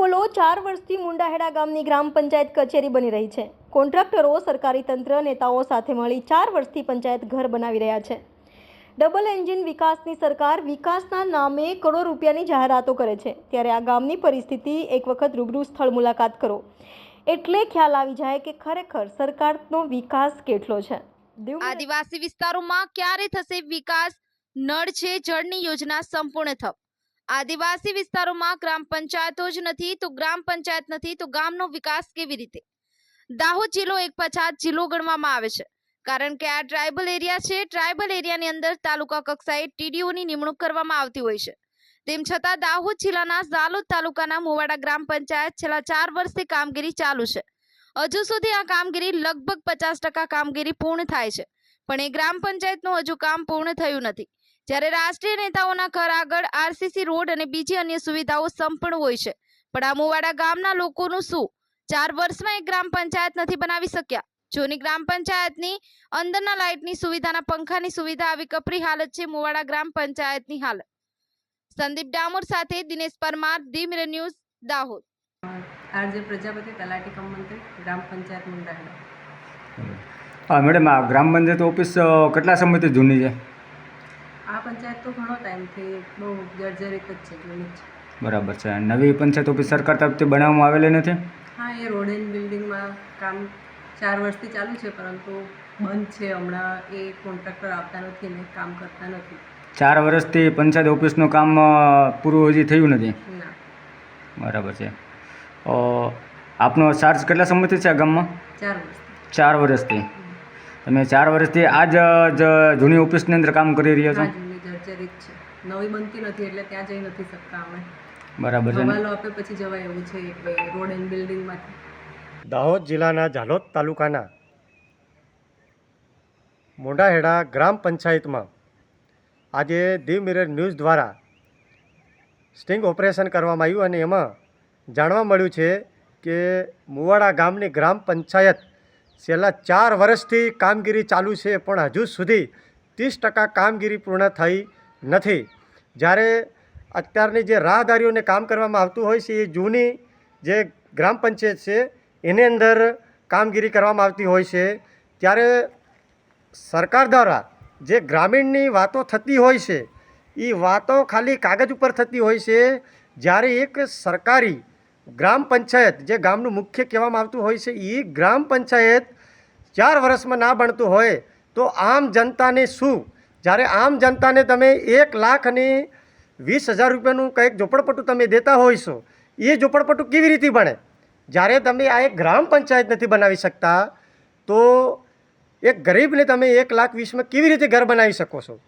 બોલો, ચાર વર્ષથી મુંડાહેડા ગામની ગ્રામ પંચાયત કચેરી બની રહી છે. કોન્ટ્રાક્ટરો, સરકારી તંત્ર, નેતાઓ સાથે મળી ચાર વર્ષથી પંચાયત ઘર બનાવી રહ્યા છે. ડબલ એન્જિન વિકાસની સરકાર વિકાસના નામે કરોડો રૂપિયાની જાહેરાતો કરે છે. ત્યારે આ ગામની પરિસ્થિતિ એક વખત રૂબરૂ સ્થળ મુલાકાત કરો. એટલે ખ્યાલ આવી જાય કે ખરેખર સરકારનો વિકાસ કેટલો છે. દીવ આદિવાસી વિસ્તારોમાં ક્યારે થશે વિકાસ? નળ છે, જળની યોજના સંપૂર્ણ થપ આદિવાસી વિસ્તારોમાં ગ્રામ પંચાયતો જ નથી, તો ગ્રામ પંચાયત નથી, તો ગામનો વિકાસ કેવી રીતે? દાહોદ જિલ્લો એક પછાત જિલ્લો ગણવામાં આવે છે, કારણ કે આ ટ્રાઇબલ એરિયા છે. ટ્રાઇબલ એરિયાની અંદર તાલુકા કક્ષાએ ટીડીઓની નિમણૂક કરવામાં આવતી હોય છે. તેમ છતાં દાહોદ જિલ્લાના ઝાલોદ તાલુકાના મોવાડા ગ્રામ પંચાયત છેલ્લા ચાર વર્ષથી કામગીરી ચાલુ છે. હજુ સુધી આ કામગીરી લગભગ પચાસ ટકા કામગીરી પૂર્ણ થાય છે, પણ એ ગ્રામ પંચાયતનું હજુ કામ પૂર્ણ થયું નથી. જ્યારે રાષ્ટ્રીય નેતાઓના ઘર આગળ આરસીસી રોડ અને બીજી અન્ય સુવિધાઓ સંપૂર્ણ હોય છે પણ આ મુવાડા ગામના લોકોનું શું? ચાર વર્ષમાં એક ગ્રામ પંચાયત નથી બનાવી શક્યા. જૂની ગ્રામ પંચાયતની અંદરના લાઇટની સુવિધાના પંખાની સુવિધા આવી કપરી હાલત છે મુવાડા ગ્રામ પંચાયતની હાલત. સંદીપ ડામોર સાથે દિનેશ પરમાર ધીમરે ન્યૂઝ દાહોદ. આરજે પ્રજાપતિ તલાટી કમ મંત્રી ગ્રામ પંચાયત મુંડાહેડા હા મેડમ આ ગ્રામ પંચાયત ઓફિસ કેટલા સમયથી જૂની છે? આ પંચાયત તો ઘણો ટાઈમથી બહુ જર્જરિત જ છે જૂની છે બરાબર છે. નવી પંચાયત ઓફિસ સરકાર તરફથી બનાવવામાં આવેલી નથી? હા એ રોડ એન્ડ બિલ્ડિંગમાં કામ ચાર વર્ષથી ચાલુ છે પરંતુ બંધ છે. હમણાં એ કોન્ટ્રાક્ટર આવતા નથી ને કામ કરતા નથી. ચાર વર્ષથી પંચાયત ઓફિસનું કામ પૂરું હજી થયું નથી? ના. બરાબર છે. આપનો ચાર્જ કેટલા સમયથી છે આ ગામમાં? ચાર વર્ષથી. ચાર વર્ષથી. તમે ચાર વર્ષથી આ જ જૂની ઓફિસની અંદર કામ કરી રહ્યા છો? જર્જરિત છે. નવી બનતી નથી એટલે ત્યાં જઈ નથી શકતા અમે. બરાબર છે હવાલો આપે પછી જવાય એવું છે એટલે રોડ એન્ડ બિલ્ડિંગમાંથી. દાહોદ જિલ્લાના ઝાલોદ તાલુકાના મોડાહેડા ગ્રામ પંચાયતમાં આજે દીવ મિરર ન્યૂઝ દ્વારા સ્ટિંગ ઓપરેશન કરવામાં આવ્યું અને એમાં જાણવા મળ્યું છે કે મુવાડા ગામની ગ્રામ પંચાયત છેલ્લા ચાર વર્ષથી કામગીરી ચાલુ છે, પણ હજુ સુધી ત્રીસ ટકા કામગીરી પૂર્ણ થઈ નથી. જ્યારે અત્યારની જે રાહદારીઓને કામ કરવામાં આવતું હોય છે, એ જૂની જે ગ્રામ પંચાયત છે, એની અંદર કામગીરી કરવામાં આવતી હોય છે. ત્યારે સરકાર દ્વારા જે ગ્રામીણની વાતો થતી હોય છે એ વાતો ખાલી કાગજ ઉપર થતી હોય છે. જ્યારે એક સરકારી ગ્રામ પંચાયત, જે ગામનું મુખ્ય કહેવામાં આવતું હોય છે એ ગ્રામ પંચાયત ચાર વર્ષમાં ના બનતું હોય તો આમ જનતાને શું? જ્યારે આમ જનતાને તમે એક લાખ અને વીસ હજાર રૂપિયાનું કંઈક ઝોપડપટ્ટું તમે દેતા હોય એ ઝોપડપટ્ટું કેવી રીતે બને? જ્યારે તમે આ એક ગ્રામ પંચાયત નથી બનાવી શકતા, તો એક ગરીબને તમે એક લાખ વીસમાં કેવી રીતે ઘર બનાવી શકો છો?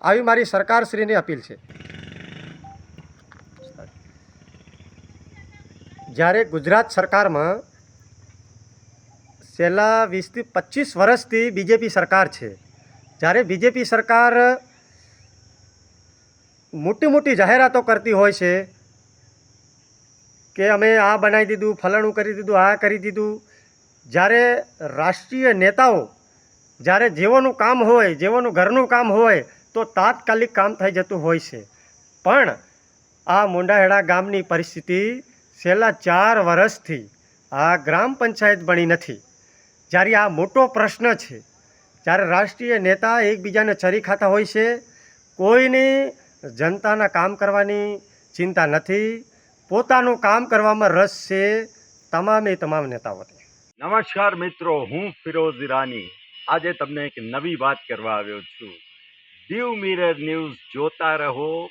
આવી મારી સરકારશ્રીની અપીલ છે. જ્યારે ગુજરાત સરકારમાં છેલ્લા વીસથી પચીસ વર્ષથી બીજેપી સરકાર છે, જ્યારે બીજેપી સરકાર મોટી મોટી જાહેરાતો કરતી હોય છે કે અમે આ બનાવી દીધું, ફલાણું કરી દીધું, આ કરી દીધું, જ્યારે રાષ્ટ્રીય નેતાઓ જ્યારે જેઓનું કામ હોય, જેઓનું ઘરનું કામ હોય, તો તાત્કાલિક કામ થઈ જતું હોય છે. પણ આ મુંડાહેડા ગામની પરિસ્થિતિ છેલ્લા ચાર વર્ષથી આ ગ્રામ પંચાયત બની નથી. જ્યારે આ મોટો પ્રશ્ન છે, જ્યારે રાષ્ટ્રીય નેતા એકબીજાને ચરી ખાતા હોય છે, કોઈની જનતાના કામ કરવાની ચિંતા નથી, પોતાનું કામ કરવામાં રસ છે તમામે તમામ નેતાઓને. નમસ્કાર મિત્રો, હું ફિરોઝ ઈરાની. આજે તમને એક નવી વાત કરવા આવ્યો છું. દીવ મિરર ન્યૂઝ જોતા રહો